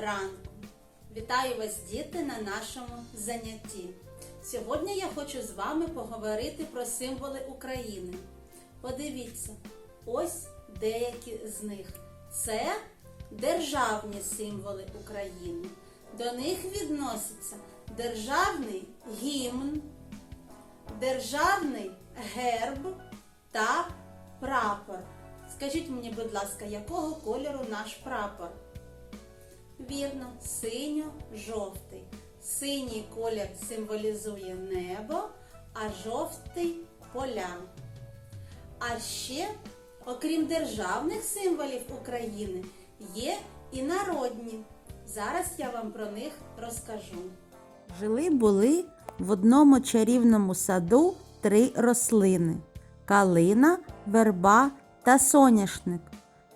Ранку! Вітаю вас, діти, на нашому занятті. Сьогодні я хочу з вами поговорити про символи України. Подивіться, ось деякі з них. Це державні символи України. До них відноситься державний гімн, державний герб та прапор. Скажіть мені, будь ласка, якого кольору наш прапор? Вірно, синьо-жовтий. Синій колір символізує небо, а жовтий поля. А ще, окрім державних символів України, є і народні. Зараз я вам про них розкажу. Жили були в одному чарівному саду три рослини калина, верба та соняшник.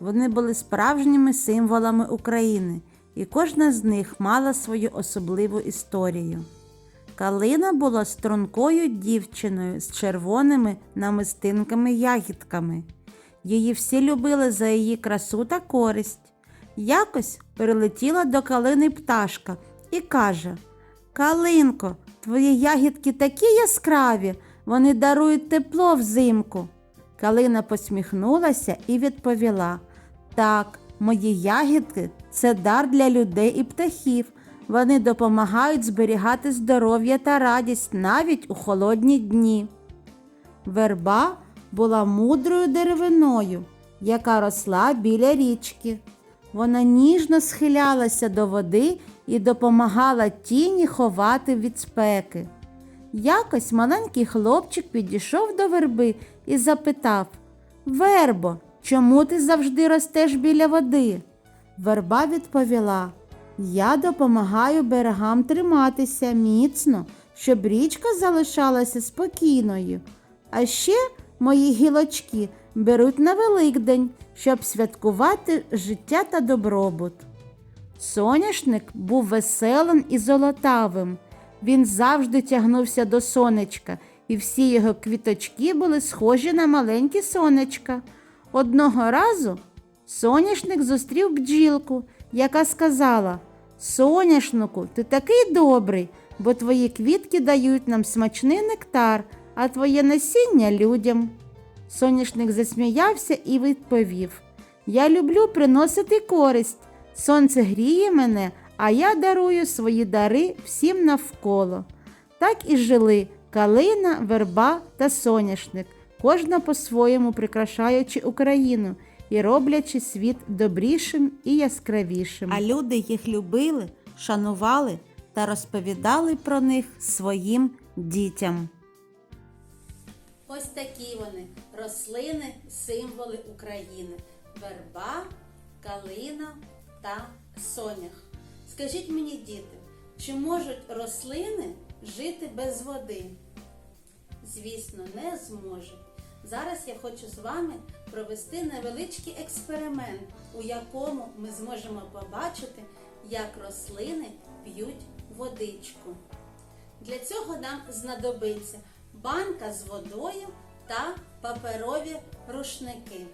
Вони були справжніми символами України, і кожна з них мала свою особливу історію. Калина була стрункою дівчиною з червоними намистинками ягідками. Її всі любили за її красу та користь. Якось прилетіла до калини пташка і каже: Калинко, твої ягідки такі яскраві, вони дарують тепло взимку. Калина посміхнулася і відповіла: Так, мої ягідки це дар для людей і птахів. Вони допомагають зберігати здоров'я та радість навіть у холодні дні. Верба була мудрою деревиною, яка росла біля річки. Вона ніжно схилялася до води і допомагала тіні ховати від спеки. Якось маленький хлопчик підійшов до верби і запитав Вербо, чому ти завжди ростеш біля води? Верба відповіла Я допомагаю берегам триматися міцно, щоб річка залишалася спокійною. А ще мої гілочки беруть на Великдень, щоб святкувати життя та добробут. Соняшник був веселим і золотавим. Він завжди тягнувся до сонечка, і всі його квіточки були схожі на маленькі сонечка. Одного разу соняшник зустрів бджілку, яка сказала: Соняшнику, ти такий добрий, бо твої квітки дають нам смачний нектар, а твоє насіння людям. Соняшник засміявся і відповів: Я люблю приносити користь. Сонце гріє мене, а я дарую свої дари всім навколо. Так і жили калина, верба та соняшник, кожна по-своєму прикрашаючи Україну і роблячи світ добрішим і яскравішим. А люди їх любили, шанували та розповідали про них своїм дітям. Ось такі вони рослини, символи України: верба, калина та сонях. Скажіть мені, діти, чи можуть рослини жити без води? Звісно, не зможуть. Зараз я хочу з вами провести невеличкий експеримент, у якому ми зможемо побачити, як рослини п'ють водичку. Для цього нам знадобиться банка з водою та паперові рушники.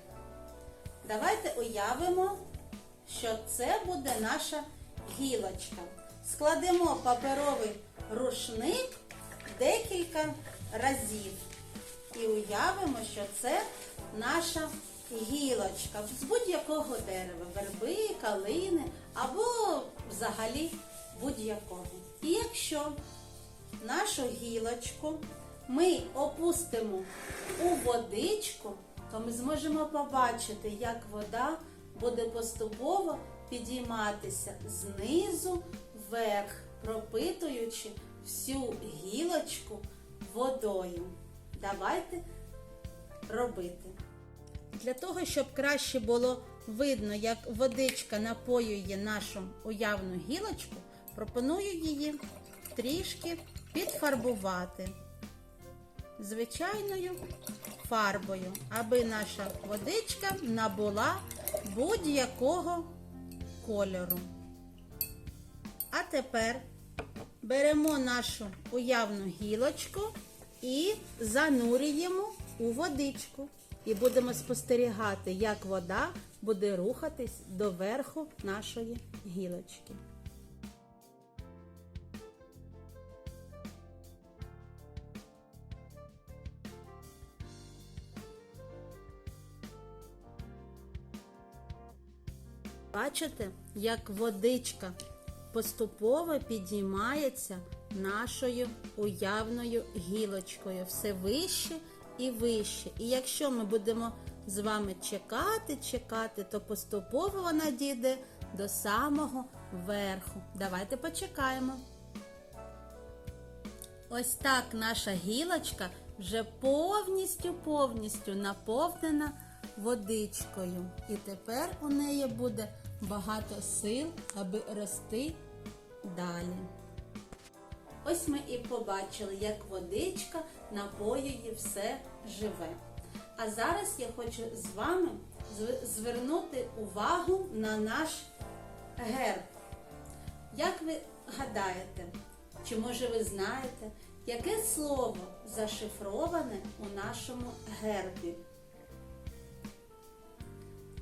Давайте уявимо, що це буде наша гілочка. Складемо паперовий рушник декілька разів. І уявимо, що це наша гілочка з будь-якого дерева, верби, калини або взагалі будь-якого. І якщо нашу гілочку ми опустимо у водичку, то ми зможемо побачити, як вода буде поступово підійматися знизу вверх, пропитуючи всю гілочку водою. Давайте робити. Для того, щоб краще було видно, як водичка напоює нашу уявну гілочку, пропоную її трішки підфарбувати звичайною фарбою, аби наша водичка набула будь-якого кольору. А тепер беремо нашу уявну гілочку і занурюємо у водичку. і будемо спостерігати, як вода буде рухатись до верху нашої гілочки. Бачите, як водичка поступово підіймається нашою уявною гілочкою все вище і вище. І якщо ми будемо з вами чекати, чекати, то поступово вона дійде до самого верху. Давайте почекаємо. Ось так наша гілочка вже повністю повністю наповнена водичкою. І тепер у неї буде багато сил, аби рости далі. Ось ми і побачили, як водичка напоює все живе. А зараз я хочу з вами звернути увагу на наш герб. Як ви гадаєте, чи може ви знаєте, яке слово зашифроване у нашому гербі?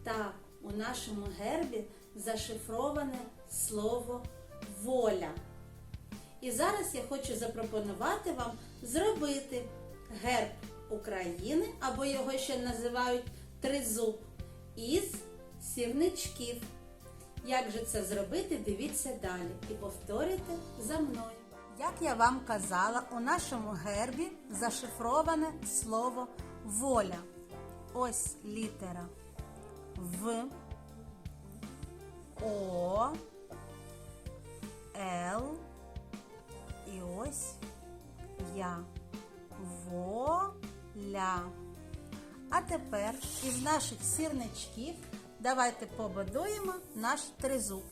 Так, у нашому гербі зашифроване слово воля. І зараз я хочу запропонувати вам зробити герб України, або його ще називають тризуб, із сірничків. Як же це зробити, дивіться далі і повторюйте за мною. Як я вам казала, у нашому гербі зашифроване слово воля. Ось літера В, О, я. Воля. А тепер із наших сірничків давайте побудуємо наш тризуб.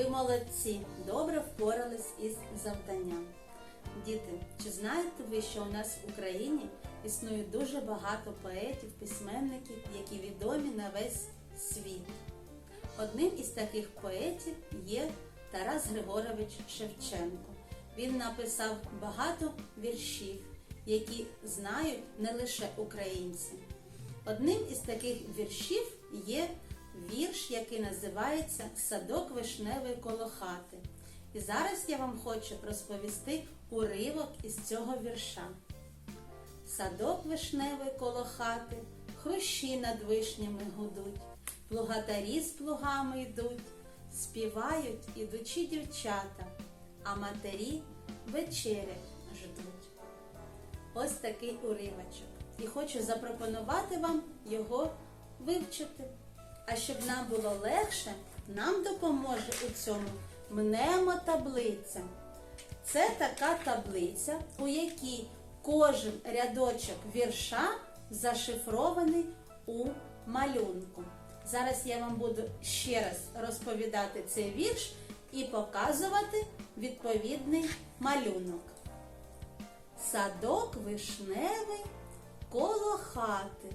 Ви молодці, добре впорались із завданням. Діти, чи знаєте ви, що у нас в Україні існує дуже багато поетів, письменників, які відомі на весь світ? Одним із таких поетів є Тарас Григорович Шевченко. Він написав багато віршів, які знають не лише українці. Одним із таких віршів є вірш, який називається Садок вишневий коло хати. І зараз я вам хочу розповісти уривок із цього вірша. Садок вишневий коло хати, хрущі над вишнями гудуть, плугатарі з плугами йдуть, співають ідучі дівчата, а матері вечерять ждуть. Ось такий уривочок. І хочу запропонувати вам його вивчити. А щоб нам було легше, нам допоможе у цьому мнемотаблиця. Це така таблиця, у якій кожен рядочок вірша зашифрований у малюнку. Зараз я вам буду ще раз розповідати цей вірш і показувати відповідний малюнок. Садок вишневий коло хати,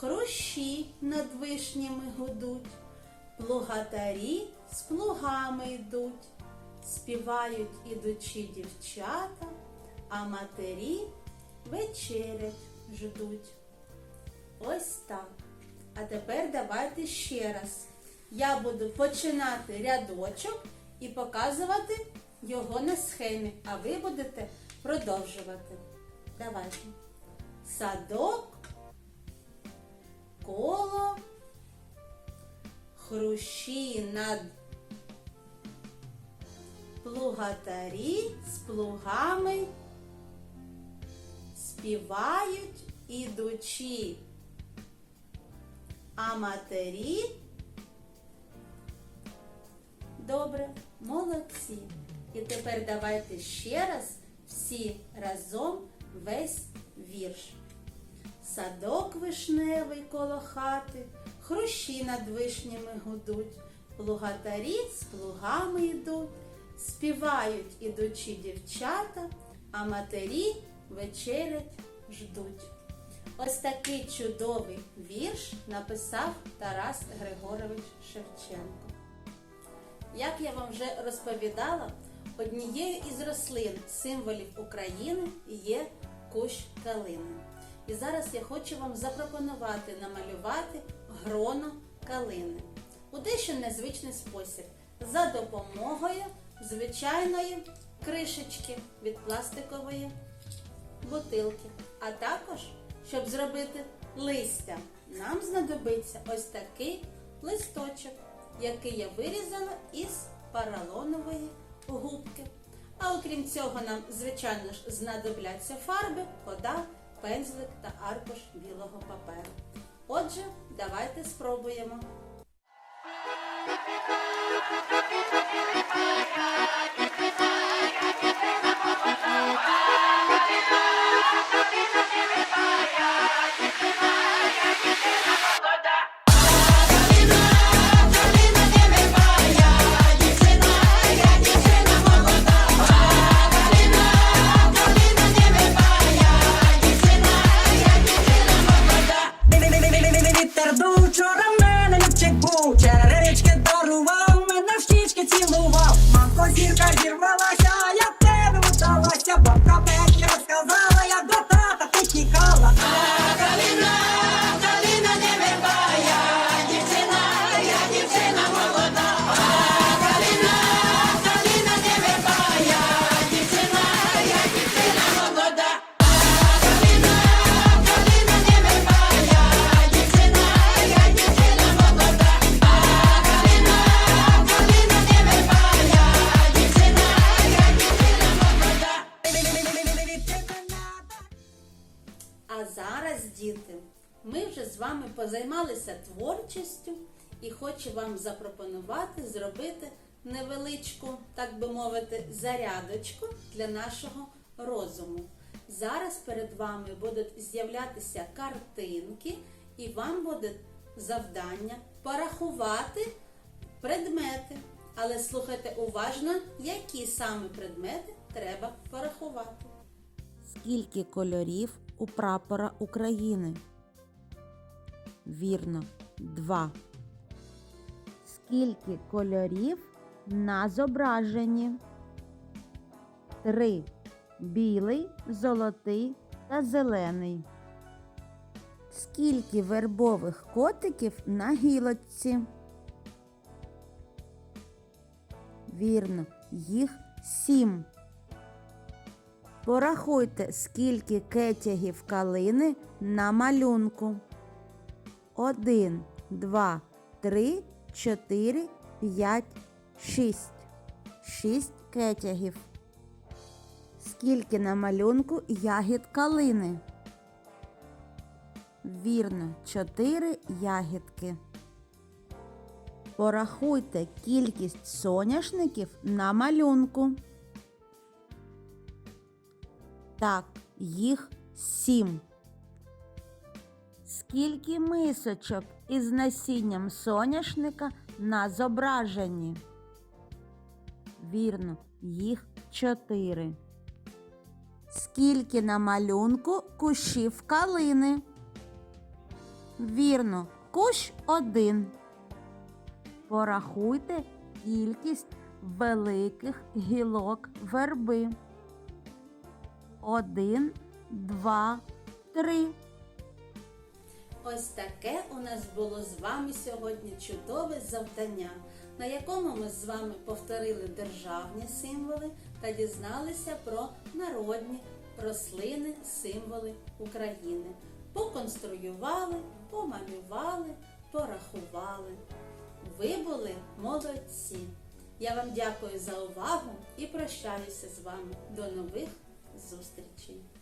хрущі над вишнями гудуть, плугатарі з плугами йдуть, співають ідучі дівчата, а матері вечерять ждуть. Ось так. А тепер давайте ще раз. Я буду починати рядочок і показувати його на схемі, а ви будете продовжувати. Давайте. Садок хрущі над плугатарі з плугами співають ідучі а матері. Добре, молодці. І тепер давайте ще раз всі разом весь вірш. Садок вишневий коло хати, хрущі над вишнями гудуть, плугатарі з плугами йдуть, співають ідучі дівчата, а матері вечерять ждуть. Ось такий чудовий вірш написав Тарас Григорович Шевченко. Як я вам вже розповідала, однією із рослин символів України є кущ калини. І зараз я хочу вам запропонувати намалювати гроно калини у дещо незвичний спосіб за допомогою звичайної кришечки від пластикової бутилки. А також, щоб зробити листя, нам знадобиться ось такий листочок, який я вирізала із поролонової губки. А окрім цього, нам, звичайно ж, знадобляться фарби, вода, пензлик та аркуш білого паперу. Отже, давайте спробуємо. Вітер і хочу вам запропонувати зробити невеличку, так би мовити, зарядочку для нашого розуму. Зараз перед вами будуть з'являтися картинки, і вам буде завдання порахувати предмети. Але слухайте уважно, які саме предмети треба порахувати. Скільки кольорів у прапора України? Вірно, два. Скільки кольорів на зображенні? Три. Білий, золотий та зелений. Скільки вербових котиків на гілочці? Вірно, їх сім. Порахуйте, скільки кетягів калини на малюнку. Один, два, три, чотири, п'ять, шість. Шість кетягів. Скільки на малюнку ягід калини? Вірно, чотири ягідки. Порахуйте кількість соняшників на малюнку. Так, їх сім. Скільки мисочок із насінням соняшника на зображенні? Вірно, їх чотири. Скільки на малюнку кущів калини? Вірно, кущ один. Порахуйте кількість великих гілок верби. Один, два, три. Ось таке у нас було з вами сьогодні чудове завдання, на якому ми з вами повторили державні символи та дізналися про народні рослини, символи України. Поконструювали, помалювали, порахували. Ви були молодці! Я вам дякую за увагу і прощаюся з вами. До нових зустрічей!